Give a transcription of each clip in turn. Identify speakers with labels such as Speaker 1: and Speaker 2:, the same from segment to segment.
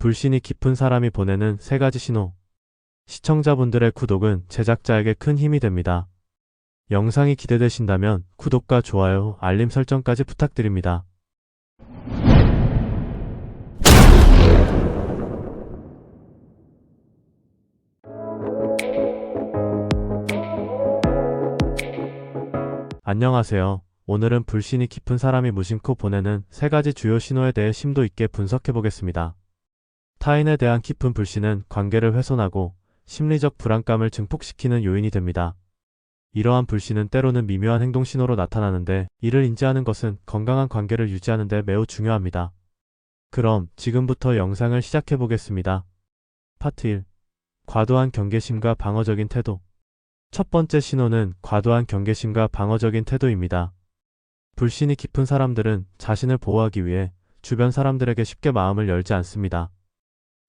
Speaker 1: 불신이 깊은 사람이 보내는 세 가지 신호. 시청자분들의 구독은 제작자에게 큰 힘이 됩니다. 영상이 기대되신다면 구독과 좋아요, 알림 설정까지 부탁드립니다. 안녕하세요. 오늘은 불신이 깊은 사람이 무심코 보내는 세 가지 주요 신호에 대해 심도 있게 분석해 보겠습니다. 타인에 대한 깊은 불신은 관계를 훼손하고 심리적 불안감을 증폭시키는 요인이 됩니다. 이러한 불신은 때로는 미묘한 행동 신호로 나타나는데 이를 인지하는 것은 건강한 관계를 유지하는 데 매우 중요합니다. 그럼 지금부터 영상을 시작해 보겠습니다. 파트 1. 과도한 경계심과 방어적인 태도. 첫 번째 신호는 과도한 경계심과 방어적인 태도입니다. 불신이 깊은 사람들은 자신을 보호하기 위해 주변 사람들에게 쉽게 마음을 열지 않습니다.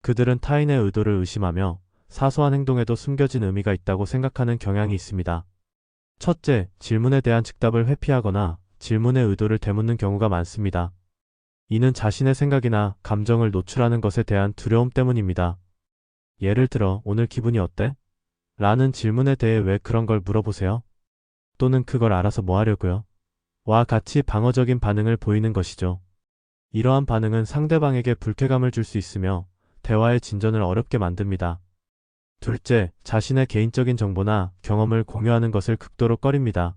Speaker 1: 그들은 타인의 의도를 의심하며 사소한 행동에도 숨겨진 의미가 있다고 생각하는 경향이 있습니다. 첫째, 질문에 대한 즉답을 회피하거나 질문의 의도를 되묻는 경우가 많습니다. 이는 자신의 생각이나 감정을 노출하는 것에 대한 두려움 때문입니다. 예를 들어, 오늘 기분이 어때? 라는 질문에 대해 왜 그런 걸 물어보세요? 또는 그걸 알아서 뭐 하려고요? 와 같이 방어적인 반응을 보이는 것이죠. 이러한 반응은 상대방에게 불쾌감을 줄 수 있으며 대화의 진전을 어렵게 만듭니다. 둘째, 자신의 개인적인 정보나 경험을 공유하는 것을 극도로 꺼립니다.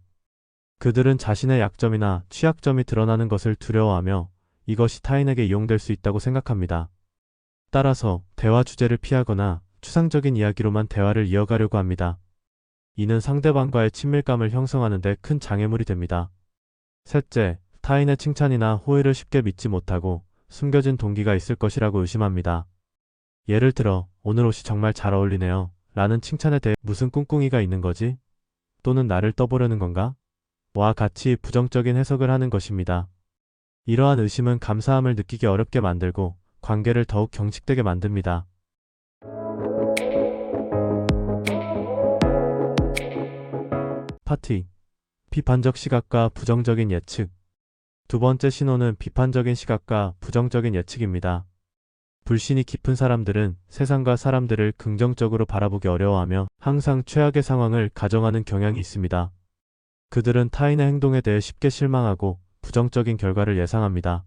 Speaker 1: 그들은 자신의 약점이나 취약점이 드러나는 것을 두려워하며 이것이 타인에게 이용될 수 있다고 생각합니다. 따라서 대화 주제를 피하거나 추상적인 이야기로만 대화를 이어가려고 합니다. 이는 상대방과의 친밀감을 형성하는 데 큰 장애물이 됩니다. 셋째, 타인의 칭찬이나 호의를 쉽게 믿지 못하고 숨겨진 동기가 있을 것이라고 의심합니다. 예를 들어, 오늘 옷이 정말 잘 어울리네요. 라는 칭찬에 대해 무슨 꿍꿍이가 있는 거지? 또는 나를 떠보려는 건가? 와 같이 부정적인 해석을 하는 것입니다. 이러한 의심은 감사함을 느끼기 어렵게 만들고 관계를 더욱 경직되게 만듭니다. 파티 비판적 시각과 부정적인 예측 두 번째 신호는 비판적인 시각과 부정적인 예측입니다. 불신이 깊은 사람들은 세상과 사람들을 긍정적으로 바라보기 어려워하며 항상 최악의 상황을 가정하는 경향이 있습니다. 그들은 타인의 행동에 대해 쉽게 실망하고 부정적인 결과를 예상합니다.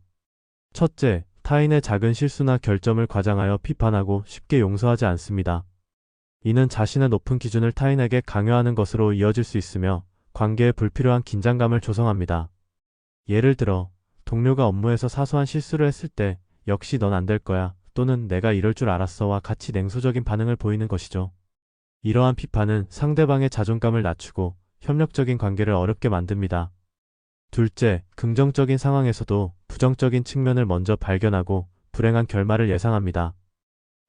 Speaker 1: 첫째, 타인의 작은 실수나 결점을 과장하여 비판하고 쉽게 용서하지 않습니다. 이는 자신의 높은 기준을 타인에게 강요하는 것으로 이어질 수 있으며 관계에 불필요한 긴장감을 조성합니다. 예를 들어, 동료가 업무에서 사소한 실수를 했을 때 역시 넌 안 될 거야 또는 내가 이럴 줄 알았어와 같이 냉소적인 반응을 보이는 것이죠. 이러한 비판은 상대방의 자존감을 낮추고 협력적인 관계를 어렵게 만듭니다. 둘째, 긍정적인 상황에서도 부정적인 측면을 먼저 발견하고 불행한 결말을 예상합니다.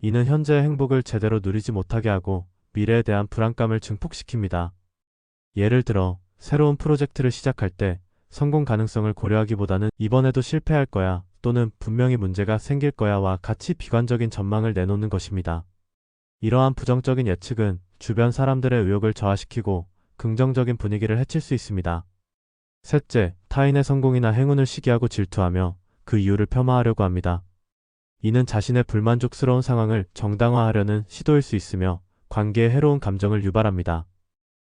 Speaker 1: 이는 현재의 행복을 제대로 누리지 못하게 하고 미래에 대한 불안감을 증폭시킵니다. 예를 들어, 새로운 프로젝트를 시작할 때 성공 가능성을 고려하기보다는 이번에도 실패할 거야 또는 분명히 문제가 생길 거야와 같이 비관적인 전망을 내놓는 것입니다. 이러한 부정적인 예측은 주변 사람들의 의욕을 저하시키고 긍정적인 분위기를 해칠 수 있습니다. 셋째, 타인의 성공이나 행운을 시기하고 질투하며 그 이유를 폄하하려고 합니다. 이는 자신의 불만족스러운 상황을 정당화하려는 시도일 수 있으며 관계에 해로운 감정을 유발합니다.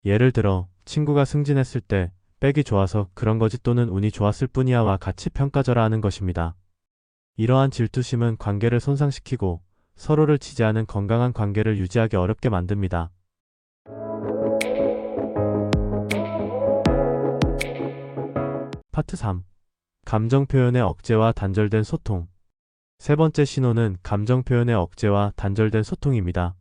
Speaker 1: 예를 들어 친구가 승진했을 때 백이 좋아서 그런 거지 또는 운이 좋았을 뿐이야와 같이 평가절하 하는 것입니다. 이러한 질투심은 관계를 손상시키고 서로를 지지하는 건강한 관계를 유지하기 어렵게 만듭니다. 파트 3. 감정 표현의 억제와 단절된 소통. 세 번째 신호는 감정 표현의 억제와 단절된 소통입니다.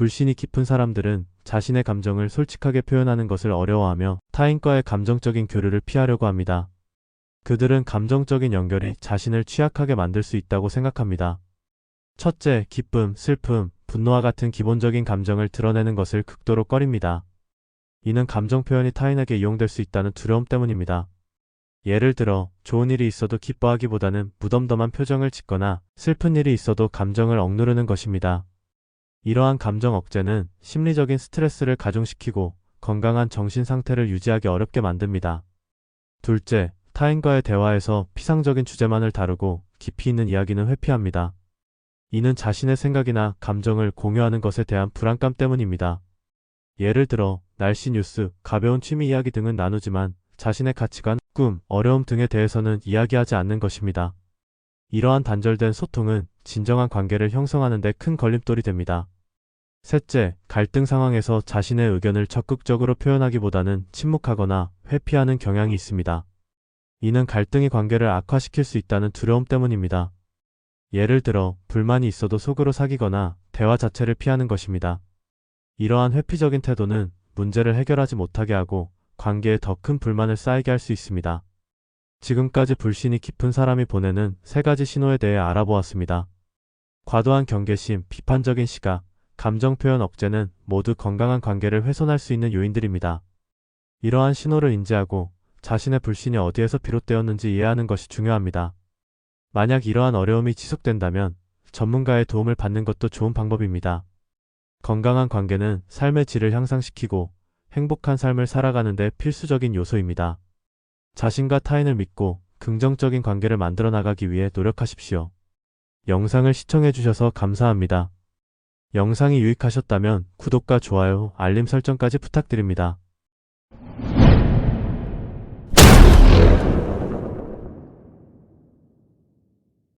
Speaker 1: 불신이 깊은 사람들은 자신의 감정을 솔직하게 표현하는 것을 어려워하며 타인과의 감정적인 교류를 피하려고 합니다. 그들은 감정적인 연결이 자신을 취약하게 만들 수 있다고 생각합니다. 첫째, 기쁨, 슬픔, 분노와 같은 기본적인 감정을 드러내는 것을 극도로 꺼립니다. 이는 감정 표현이 타인에게 이용될 수 있다는 두려움 때문입니다. 예를 들어, 좋은 일이 있어도 기뻐하기보다는 무덤덤한 표정을 짓거나 슬픈 일이 있어도 감정을 억누르는 것입니다. 이러한 감정 억제는 심리적인 스트레스를 가중시키고 건강한 정신 상태를 유지하기 어렵게 만듭니다. 둘째, 타인과의 대화에서 피상적인 주제만을 다루고 깊이 있는 이야기는 회피합니다. 이는 자신의 생각이나 감정을 공유하는 것에 대한 불안감 때문입니다. 예를 들어, 날씨 뉴스, 가벼운 취미 이야기 등은 나누지만 자신의 가치관, 꿈, 어려움 등에 대해서는 이야기하지 않는 것입니다. 이러한 단절된 소통은 진정한 관계를 형성하는 데 큰 걸림돌이 됩니다. 셋째, 갈등 상황에서 자신의 의견을 적극적으로 표현하기보다는 침묵하거나 회피하는 경향이 있습니다. 이는 갈등이 관계를 악화시킬 수 있다는 두려움 때문입니다. 예를 들어, 불만이 있어도 속으로 사귀거나 대화 자체를 피하는 것입니다. 이러한 회피적인 태도는 문제를 해결하지 못하게 하고 관계에 더 큰 불만을 쌓이게 할 수 있습니다. 지금까지 불신이 깊은 사람이 보내는 세 가지 신호에 대해 알아보았습니다. 과도한 경계심, 비판적인 시각, 감정 표현 억제는 모두 건강한 관계를 훼손할 수 있는 요인들입니다. 이러한 신호를 인지하고 자신의 불신이 어디에서 비롯되었는지 이해하는 것이 중요합니다. 만약 이러한 어려움이 지속된다면 전문가의 도움을 받는 것도 좋은 방법입니다. 건강한 관계는 삶의 질을 향상시키고 행복한 삶을 살아가는 데 필수적인 요소입니다. 자신과 타인을 믿고 긍정적인 관계를 만들어 나가기 위해 노력하십시오. 영상을 시청해 주셔서 감사합니다. 영상이 유익하셨다면 구독과 좋아요, 알림 설정까지 부탁드립니다.